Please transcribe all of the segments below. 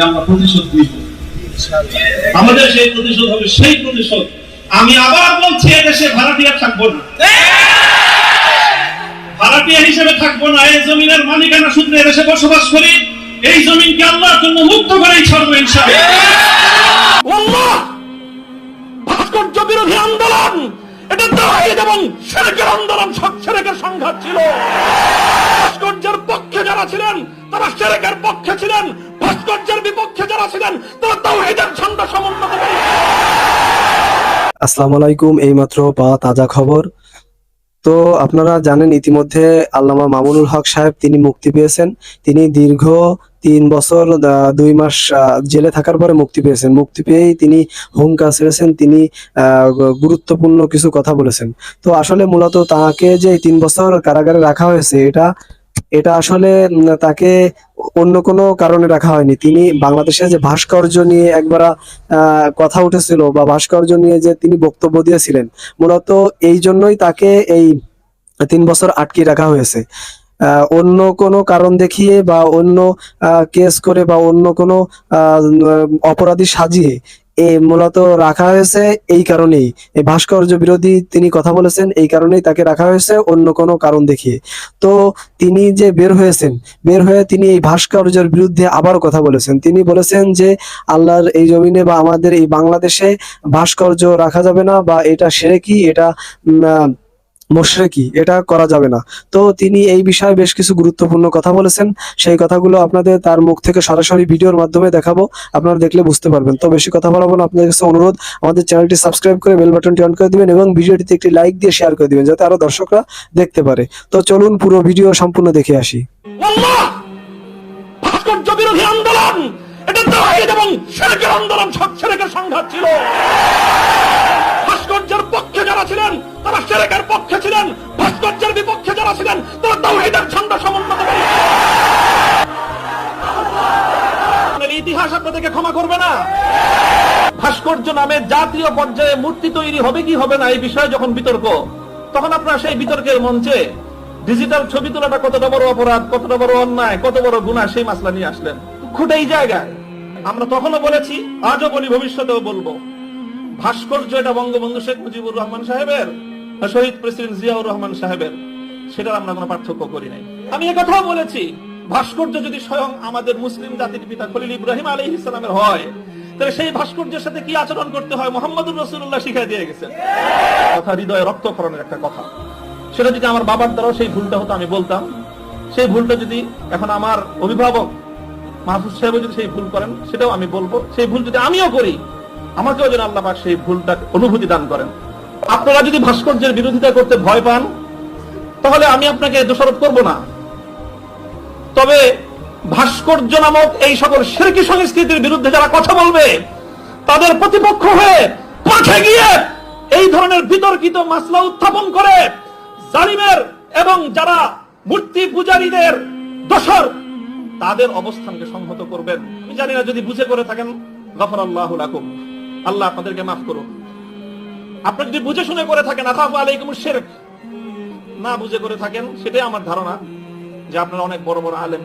আমরা প্রতিশোধ নিব। আমাদের সেই প্রতিশোধ হবে, সেই প্রতিশোধ। আমি আবার বলছি, এদেশে ভাড়াটিয়া থাকব না। ভাড়াটিয়া হিসেবে থাকব না। এই জমিনের মালিকানা সূত্রে এদেশে বসবাস করি। এই জমিনকে আল্লাহর জন্য মুক্ত করেই ছাড়বো ইনশাআল্লাহ। ভাস্কর্য বিরোধী আন্দোলন! এটা তাহিদ এবং সেরেকের আন্দোলন সব সেরেকের সংঘাত ছিল। ভাস্কর্যের পক্ষে যারা ছিলেন, তারা সেরেকের পক্ষে ছিলেন। ভাস্কর্যের বিপক্ষে যারা ছিলেন, তারা তাহিদের ছন্দ সমুন্নত করে আসসালামু আলাইকুম, এইমাত্র পাওয়া তাজা খবর। তো আপনারা জানেন, ইতিমধ্যে আল্লামা মামুনুল হক সাহেব তিনি মুক্তি পেয়েছেন। তিনি দীর্ঘ তিন বছর দুই মাস জেলে থাকার পরে মুক্তি পেয়েছেন। মুক্তি পেয়েই তিনি হুঙ্কার ছেড়েছেন, তিনি গুরুত্বপূর্ণ কিছু কথা বলেছেন। তো আসলে মূলত তাকে যে তিন বছর কারাগারে রাখা হয়েছে, এটা এটা আসলে তাকে অন্য কোনো কারণে রাখা হয়নি। তিনি বাংলাদেশে যে ভাস্কর্য নিয়ে একবার কথা উঠেছিল বা ভাস্কর্য নিয়ে যে তিনি বক্তব্য দিয়েছিলেন, মূলত এই জন্যই তাকে এই তিন বছর আটকে রাখা হয়েছে। অন্য কোনো কারণ দেখিয়ে বা অন্য কেস করে বা অন্য কোনো অপরাধী সাজিয়ে এ মূলত রাখা হয়েছে এই কারণেই। এই ভাস্কর্য বিরোধী তিনি কথা বলেছেন এই কারণেই তাকে রাখা হয়েছে অন্য কোনো কারণ দেখিয়ে। তো তিনি যে বের হয়েছেন, বের হয়ে তিনি এই ভাস্কর্যের বিরুদ্ধে আবার কথা বলেছেন। তিনি বলেছেন যে আল্লাহর এই জমিনে বা আমাদের এই বাংলাদেশে ভাস্কর্য রাখা যাবে না বা এটা সেরে কি? এটা মোশরেকি এটা করা যাবে না। তো তিনি এই বিষয়ে বেশ কিছু গুরুত্বপূর্ণ কথা বলেছেন। সেই কথাগুলো আপনাদের তার মুখ থেকে সরাসরি ভিডিওর মাধ্যমে দেখাবো। আপনারা দেখলে বুঝতে পারবেন। তো বেশি কথা বলাবো না। আপনাদের কাছে অনুরোধ, আমাদের চ্যানেলটি সাবস্ক্রাইব করে বেল বাটনটি অন করে দিবেন এবং ভিডিওটিতে একটি লাইক দিয়ে শেয়ার করে দিবেন, যাতে আরও দর্শকরা দেখতে পারে। তো চলুন পুরো ভিডিও সম্পূর্ণ দেখে আসি। আন্দোলন! ছিল। তারা পক্ষে ছিলেন, ভাস্কর্যের বিপক্ষে যারা ছিলেন, তারা তাহিদের ছন্দ সমুন্নত ইতিহাস আপনাদেরকে ক্ষমা করবে না। ভাস্কর্য নামে জাতীয় পর্যায়ে মূর্তি তৈরি হবে কি হবে না, এই বিষয়ে যখন বিতর্ক, তখন আপনারা সেই বিতর্কের মঞ্চে ডিজিটাল ছবি তোলাটা কতটা বড় অপরাধ, কতটা বড় অন্যায়, কত বড় গুণা সেই মাসলা নিয়ে আসলেন। খুঁটে এই জায়গায়। আমরা তখনও বলেছি, আজও বলি, ভবিষ্যতেও বলব। ভাস্কর্য এটা বঙ্গবন্ধু শেখ মুজিবুর রহমান সাহেবের শহীদ প্রেসিডেন্ট জিয়াউর রহমান সাহেবের, সেটার আমরা কোনো পার্থক্য করি নাই। আমি কথাও বলেছি, ভাস্কর্য যদি স্বয়ং আমাদের মুসলিম জাতির পিতা খলিল ইব্রাহিম আলী ইসলামের হয়, তাহলে সেই ভাস্কর্যের সাথে কি আচরণ করতে হয় মোহাম্মদুর রসুল্লাহ শিখাই দিয়ে গেছেন। কথা হৃদয়ে রক্তক্ষরণের একটা কথা। সেটা যদি আমার বাবার দ্বারাও সেই ভুলটা হতো, আমি বলতাম। সেই ভুলটা যদি এখন আমার অভিভাবক মাহফুজ সাহেব যদি সেই ভুল করেন, সেটাও আমি বলব। সেই ভুল যদি আমিও করি, আমাকেও যেন আল্লাহ সেই ভুলটা অনুভূতি দান করেন। আপনারা যদি ভাস্কর্যের বিরোধিতা করতে ভয় পান, তাহলে আমি আপনাকে দোষারোপ করব না। তবে ভাস্কর্য নামক এই সকল শিরকি সংস্কৃতির বিরুদ্ধে যারা কথা বলবে, তাদের প্রতিপক্ষ হয়ে মাঠে গিয়ে এই ধরনের বিতর্কিত মাসলা উত্থাপন করে জালিমের এবং যারা মূর্তি পূজারীদের দোষর, তাদের অবস্থানকে সংহত করবেন। আমি জানি না যদি বুঝে করে থাকেন গফর আল্লাহ আল্লাহ আপনাদেরকে মাফ করুন। আপনি যদি বুঝে শুনে করে থাকেন আখাফু আলাইকুম শিরক। না বুঝে করে থাকেন, সেটাই আমার ধারণা যে আপনারা অনেক বড় বড় আলেম,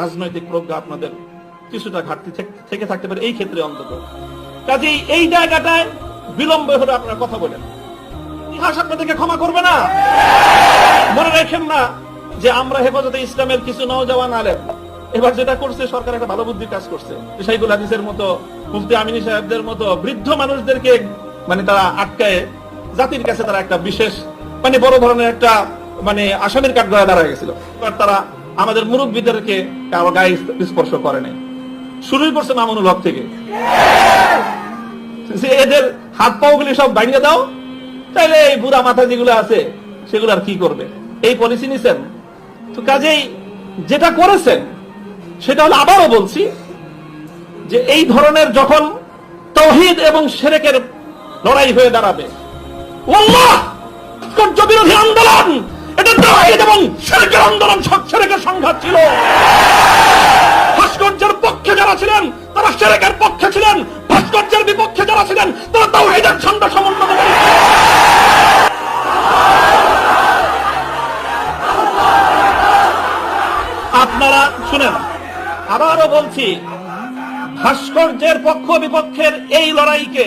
রাজনৈতিক প্রজ্ঞা আপনাদের কিছুটা ঘাটতি থেকে থাকতে পারে, এই ক্ষেত্রে অন্তত। কাজেই এই জায়গাটায় বিলম্ব হলে আপনারা কথা বলেন। ইতিহাস আপনাদেরকে ক্ষমা করবে না। মনে রাখেন না যে আমরা হেফাজতে ইসলামের কিছু নওজওয়ান আলেম। এবার যেটা করছে, সরকার একটা ভালো বুদ্ধির কাজ করছে। শাইকুল হাদিসের মতো, মুফতি আমিনী সাহেবদের মতো বৃদ্ধ মানুষদেরকে মানে তারা আটকায় জাতির কাছে তারা একটা বিশেষ মানে বড় ধরনের একটা মানে আসামির কাঠগড়ায় দাঁড়ায় গেছিল। তারা আমাদের মুরব্বীদেরকে গায়ে স্পর্শ করে নাই। শুরুই করছে মামুনুল হক থেকে। এদের হাত পাও গুলি সব ভাঙিয়ে দাও তাইলে এই বুড়া মাথা যেগুলো আছে, সেগুলো আর কি করবে? এই পলিসি নিছেন? তো কাজেই যেটা করেছেন, সেটা হলো আবারও বলছি যে এই ধরনের যখন তহিদ এবং সেরেকের লড়াই হয়ে দাঁড়াবে। বিরোধী আন্দোলন! এটা আন্দোলন ভাস্কর্যের পক্ষে যারা ছিলেন, তারা পক্ষে ছিলেন। ভাস্কর্যের বিপক্ষে যারা ছিলেন, তারা ছন্দ সমন্বয় আপনারা শুনেন, আবারও বলছি, ভাস্কর্যের পক্ষ বিপক্ষের এই লড়াইকে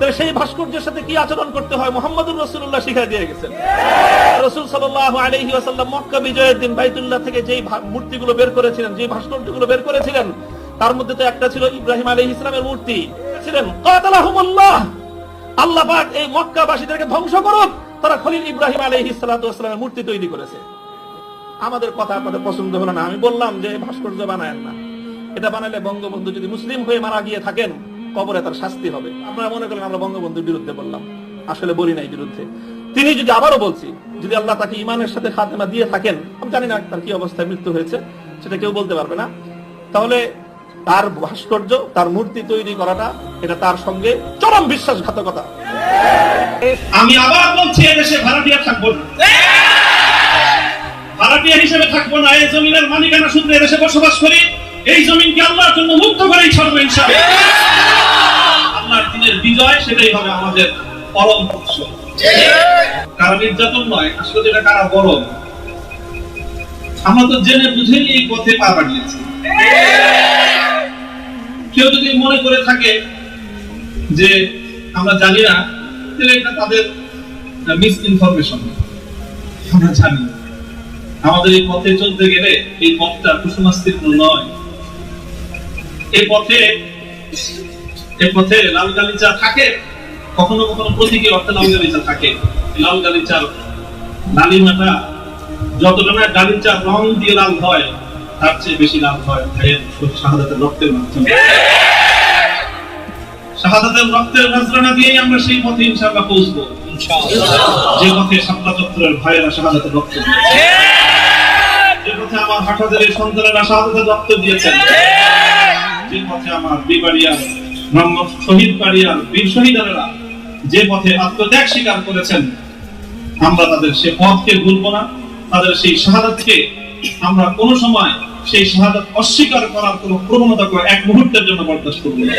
তাহলে সেই ভাস্কর্যের সাথে কি আচরণ করতে হয়? মোহাম্মদুর রসুল্লাহ শিখাই দিয়ে গেছেন। রসুল আসাল্লাম মক্কা বিজয়ের দিন বাইতুল্লাহ থেকে যেই মূর্তিগুলো বের করেছিলেন যে ভাস্কর্যগুলো বের করেছিলেন, তার মধ্যে তো একটা ছিল ইব্রাহিম আলী ইসলামের মূর্তি। ছিলেন আল্লাহ পাক এই মক্কাবাসীদেরকে ধ্বংস করুক। তারা খলিল ইব্রাহিম আলাইহিস সালাতু ওয়াসসালামের মূর্তি তৈরি করেছে। আমাদের কথা আপনাদের পছন্দ হলো না। আমি বললাম যে ভাস্কর্য বানায়েন না। এটা বানালে বঙ্গবন্ধু যদি মুসলিম হয়ে মারা গিয়ে থাকেন কবরে তার শাস্তি হবে। আপনারা মনে করেন আমরা বঙ্গবন্ধুর বিরুদ্ধে বললাম। আসলে বলি নাই বিরুদ্ধে। তিনি যদি আবারও বলছি, যদি আল্লাহ তাকে ইমানের সাথে খাতেমা দিয়ে থাকেন, আমি জানি না তার কি অবস্থায় মৃত্যু হয়েছে, সেটা কেউ বলতে পারবে না। তাহলে তার ভাস্কর্য, তার মূর্তি তৈরি করাটা, এটা তার সঙ্গে চরম বিশ্বাসঘাতকতা। আমি আবার বলছি, এদেশে ভাড়াটিয়া থাকব ভাড়াটিয়া হিসেবে থাকব না, এই জমিনের মালিকানা সূত্রে এদেশে বসবাস করি। এই জমিনকে আল্লাহর জন্য মুক্ত করেই ছাড়বো ইনশাআল্লাহ। আল্লাহর বিজয় সেটাই হবে আমাদের পরম উৎসব কারা নির্যাতন নয়, আসলে যেটা কারা গরম আমরা তো জেনে বুঝেই এই পথে পা বাড়িয়েছি। কেউ যদি মনে করে থাকে যে আমরা জানি না, তাহলে এটা তাদের মিস ইনফরমেশন আমরা জানি। আমাদের এই পথে চলতে গেলে এই পথটা কুসুমাস্তীর্ণ নয়। এই পথে এই পথে লাল গালিচা থাকে কখনো কখনো প্রতীকী অর্থে লাল গালিচা থাকে। লাল গালিচার লালিমাটা যতটা না গালিচার রং দিয়ে লাল হয় তার চেয়ে বেশি লাল হয়। ভাইয়ের শাহাদাতের রক্তের মাধ্যমে শাহাদাতের রক্তের নজরানা দিয়েই আমরা সেই পথে ইনশাআল্লাহ পৌঁছবো। যে পথে শাপলা চত্বরের ভাইয়েরা শাহাদাতের রক্ত যে পথে আমার হাটাদের সন্তানেরা শাহাদাতের রক্ত দিয়েছেন। যে পথে আমার বিবাড়িয়ার যে পথে আত্মত্যাগ স্বীকার করেছেন, আমরা তাদের সে পথকে ভুলবো না, তাদের সেই শাহাদাতকে আমরা কোনো সময় সেই শাহাদাত অস্বীকার করার কোনো প্রবণতা করে এক মুহূর্তের জন্য বরদাস্ত করব না।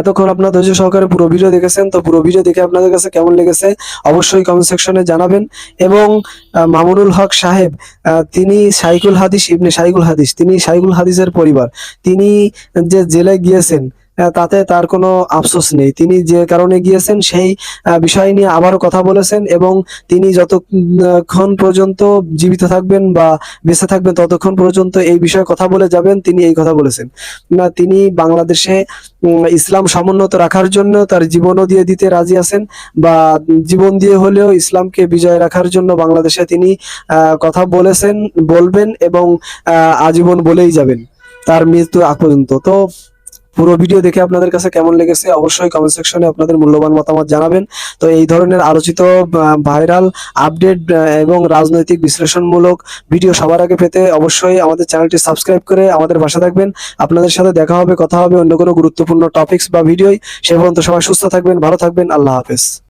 এতক্ষণ আপনার ধৈর্য সহকারে পুরো ভিডিও দেখেছেন, তো পুরো ভিডিও দেখে আপনাদের কাছে কেমন লেগেছে অবশ্যই কমেন্ট সেকশনে জানাবেন। এবং মামুনুল হক সাহেব তিনি সাইকুল হাদিস, ইবনে সাইকুল হাদিস, তিনি সাইকুল হাদিসের পরিবার। তিনি যে জেলে গিয়েছেন তাতে তার কোনো আফসোস নেই। তিনি যে কারণে গিয়েছেন সেই বিষয় নিয়ে আবারও কথা বলেছেন এবং তিনি যতক্ষণ পর্যন্ত জীবিত থাকবেন বা বেঁচে থাকবেন ততক্ষণ পর্যন্ত এই বিষয়ে কথা বলে যাবেন, তিনি এই কথা বলেছেন। না, তিনি বাংলাদেশে ইসলাম সমুন্নত রাখার জন্য তার জীবনও দিয়ে দিতে রাজি আছেন বা জীবন দিয়ে হলেও ইসলামকে বিজয় রাখার জন্য বাংলাদেশে তিনি কথা বলেছেন, বলবেন এবং আজীবন বলেই যাবেন। তার মৃত্যু আগ পর্যন্ত। তো পুরো ভিডিও দেখে আপনাদের কাছে কেমন লেগেছে, অবশ্যই কমেন্ট সেকশনে আপনাদের মূল্যবান মতামত জানাবেন। তো এই ধরনের আলোচিত ভাইরাল আপডেট এবং রাজনৈতিক বিশ্লেষণমূলক ভিডিও সবার আগে পেতে অবশ্যই আমাদের চ্যানেলটি সাবস্ক্রাইব করে আমাদের পাশে থাকবেন। আপনাদের সাথে দেখা হবে, কথা হবে অন্য কোনো গুরুত্বপূর্ণ টপিক্স বা ভিডিওই সে পর্যন্ত সবাই সুস্থ থাকবেন, ভালো থাকবেন, আল্লাহ হাফেজ।